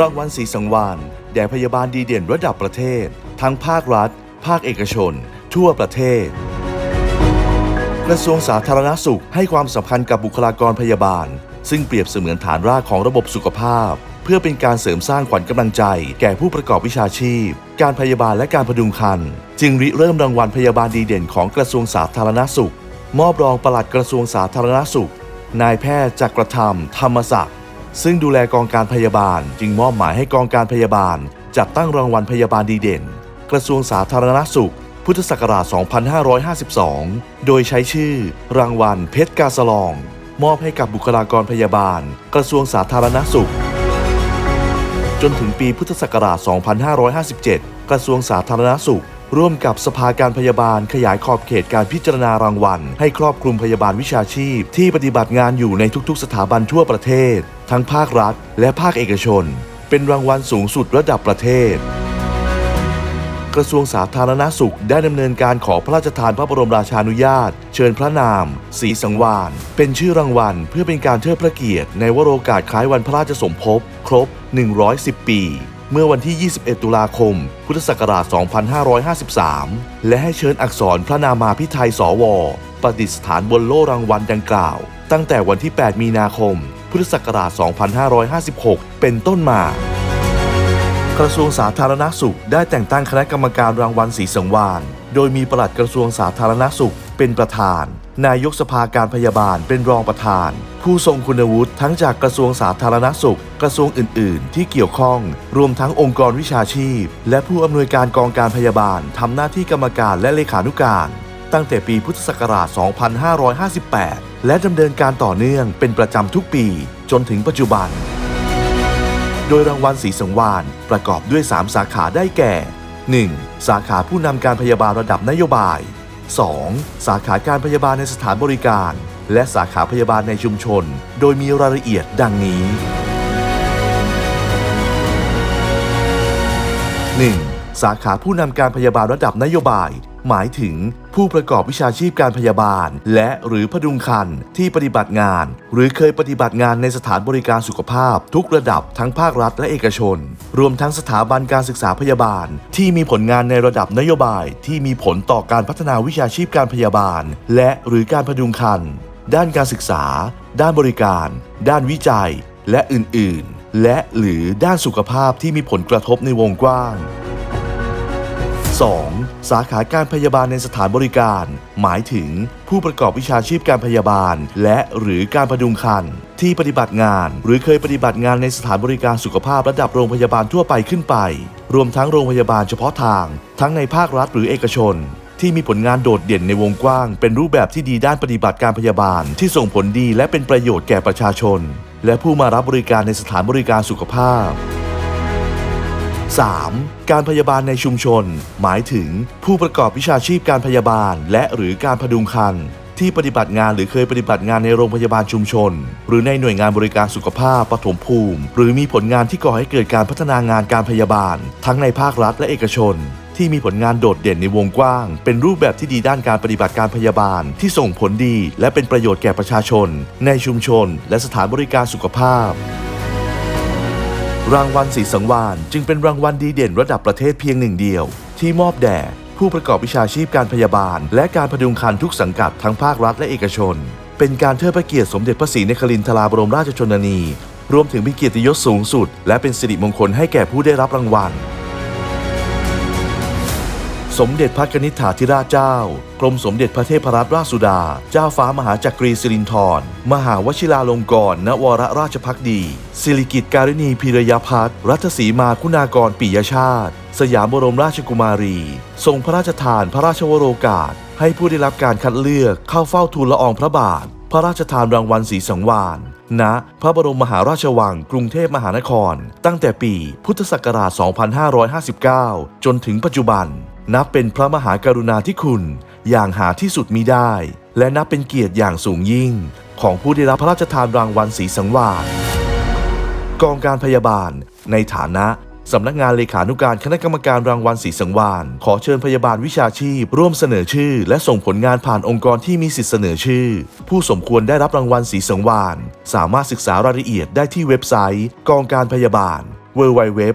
รางวัลสีสังวานแด่พยาบาลดีเด่นระดับประเทศ ทั้งภาครัฐ ภาคเอกชน ทั่วประเทศ กระทรวงสาธารณสุขให้ความสำคัญกับบุคลากรพยาบาล ซึ่งเปรียบเสมือนฐานรากของระบบสุขภาพ เพื่อเป็นการเสริมสร้างขวัญกำลังใจ แก่ผู้ประกอบวิชาชีพ การพยาบาลและการพดุงครรภ์จึงริเริ่มรางวัลพยาบาลดีเด่นของกระทรวงสาธารณสุข มอบรองปลัดกระทรวงสาธารณสุข นายแพทย์จักรธรรม ธรรมศักดิ์ ซึ่งดูแลกองการพยาบาล จึงมอบหมายให้กองการพยาบาล จัดตั้งรางวัลพยาบาลดีเด่น กระทรวงสาธารณสุข พุทธศักราช 2552 โดยใช้ชื่อ รางวัลเพชรกาสลอง มอบให้กับบุคลากรพยาบาล กระทรวงสาธารณสุข จนถึงปีพุทธศักราช 2557 กระทรวงสาธารณสุข ร่วมกับสภาการพยาบาลขยายขอบเขตการพิจารณารางวัล ให้ครอบคลุมพยาบาลวิชาชีพ ที่ปฏิบัติงานอยู่ในทุกๆ สถาบันทั่วประเทศ ทั้งภาครัฐ และภาคเอกชน เป็นรางวัลสูงสุดระดับประเทศกระทรวงสาธารณสุขได้ดำเนินการขอพระราชทานพระบรมราชานุญาต เชิญพระนามสีสังวานเป็นชื่อรางวัล เพื่อเป็นการเทิดพระเกียรติในวโรกาสคล้ายวันพระราชสมภพ ครบ 110 ปี เมื่อวันที่ 21 ตุลาคม พุทธศักราช 2553 และให้เชิญอักษรพระนามาพิไทยสว ประดิษฐานบนโล่รางวัลดังกล่าว ตั้งแต่วันที่ 8 มีนาคม พุทธศักราช 2556 เป็นต้นมากระทรวงสาธารณสุขได้แต่งตั้งคณะกรรมการรางวัลสีสังวาน โดยมีปลัดกระทรวงสาธารณสุขเป็นประธาน นายกสภาการพยาบาลเป็นรองประธาน ผู้ทรงคุณวุฒิทั้งจากกระทรวงสาธารณสุข กระทรวงอื่น ๆ ที่เกี่ยวข้อง รวมทั้งองค์กรวิชาชีพ และผู้อำนวยการกองการพยาบาลทำหน้าที่กรรมการและเลขานุการ ตั้งแต่ปีพุทธศักราช 2558 และดำเนินการต่อเนื่องเป็นประจำทุกปี จนถึงปัจจุบัน โดยรางวัลสีสังวานประกอบด้วย 3 สาขาได้แก่ 1. สาขาผู้นำการพยาบาลระดับนโยบาย 2. สาขาการพยาบาลในสถานบริการ และสาขาพยาบาลในชุมชน โดยมีรายละเอียดดังนี้ 1. สาขาผู้นำการพยาบาลระดับนโยบาย หมายถึงผู้ประกอบวิชาชีพการพยาบาล และหรือพดุงคันที่ปฏิบัติงาน หรือเคยปฏิบัติงานในสถานบริการสุขภาพ ทุกระดับทั้งภาครัฐและเอกชน รวมทั้งสถาบันการศึกษาพยาบาล ที่มีผลงานในระดับนโยบาย ที่มีผลต่อการพัฒนาวิชาชีพการพยาบาล และหรือการพดุงคันด้านการศึกษา ด้านบริการ ด้านวิจัย และอื่น ๆ และหรือด้านสุขภาพที่มีผลกระทบในวงกว้าง 2. สาขาการพยาบาลในสถานบริการ หมายถึงผู้ประกอบวิชาชีพการพยาบาล และหรือการพดุงคันที่ปฏิบัติงาน หรือเคยปฏิบัติงานในสถานบริการสุขภาพระดับโรงพยาบาลทั่วไปขึ้นไป รวมทั้งโรงพยาบาลเฉพาะทาง ทั้งในภาครัฐหรือเอกชน ที่มีผลงานโดดเด่นในวงกว้าง เป็นรูปแบบที่ดีด้านปฏิบัติการพยาบาล ที่ส่งผลดีและเป็นประโยชน์แก่ประชาชน และผู้มารับบริการในสถานบริการสุขภาพ 3. การพยาบาลในชุมชน หมายถึงผู้ประกอบวิชาชีพการพยาบาล และหรือการพดุงคันที่ปฏิบัติงานหรือเคยปฏิบัติงานในโรงพยาบาลชุมชน หรือในหน่วยงานบริการสุขภาพปฐมภูมิ หรือมีผลงานที่ก่อให้เกิดการพัฒนางานการพยาบาล ทั้งในภาครัฐและเอกชน ที่มีผลงานโดดเด่นในวงกว้าง เป็นรูปแบบที่ดีด้านการปฏิบัติการพยาบาล ที่ส่งผลดี และเป็นประโยชน์แก่ประชาชน ในชุมชน และสถานบริการสุขภาพ รางวัลสีสังวานจึงเป็นรางวัลดีเด่นระดับประเทศเพียงหนึ่งเดียว ที่มอบแด่ผู้ประกอบวิชาชีพการพยาบาล และการพดุงคันทุกสังกัดทั้งภาครัฐและเอกชน เป็นการเทิดพระเกียรติสมเด็จพระศรีนครินทราบรมราชชนนี รวมถึงมีเกียรติยศสูงสุด และเป็นสิริมงคลให้แก่ผู้ได้รับรางวัล สมเด็จพระกนิษฐาธิราชเจ้า กรมสมเด็จพระเทพรัตนราชสุดา เจ้าฟ้ามหาจักรีสิรินธรมหาวชิราลงกรณ์ณวรราชพักดี สิริกิติการินีพิรยพัฒน์รัตสีมาคุณากรปิยชาติ สยามบรมราชกุมารี ทรงพระราชทานพระราชวโรกาส ให้ผู้ได้รับการคัดเลือกเข้าเฝ้าทูลละอองพระบาท พระราชทานรางวัลสีสังวานณพระบรมมหาราชวัง กรุงเทพมหานคร ตั้งแต่ปีพุทธศักราช 2559 จนถึงปัจจุบัน นับเป็นพระมหากรุณาธิคุณอย่างหาที่สุดมิได้ และนับเป็นเกียรติอย่างสูงยิ่ง ของผู้ได้รับพระราชทานรางวัลสีสังวานกองการพยาบาล ในฐานะสำนักงานเลขานุการคณะกรรมการรางวัลสีสังวานขอเชิญพยาบาลวิชาชีพ ร่วมเสนอชื่อ และส่งผลงานผ่านองค์กรที่มีสิทธิเสนอชื่อ ผู้สมควรได้รับรางวัลสีสังวานสามารถศึกษารายละเอียดได้ที่เว็บไซต์ กองการพยาบาล www.don.go.th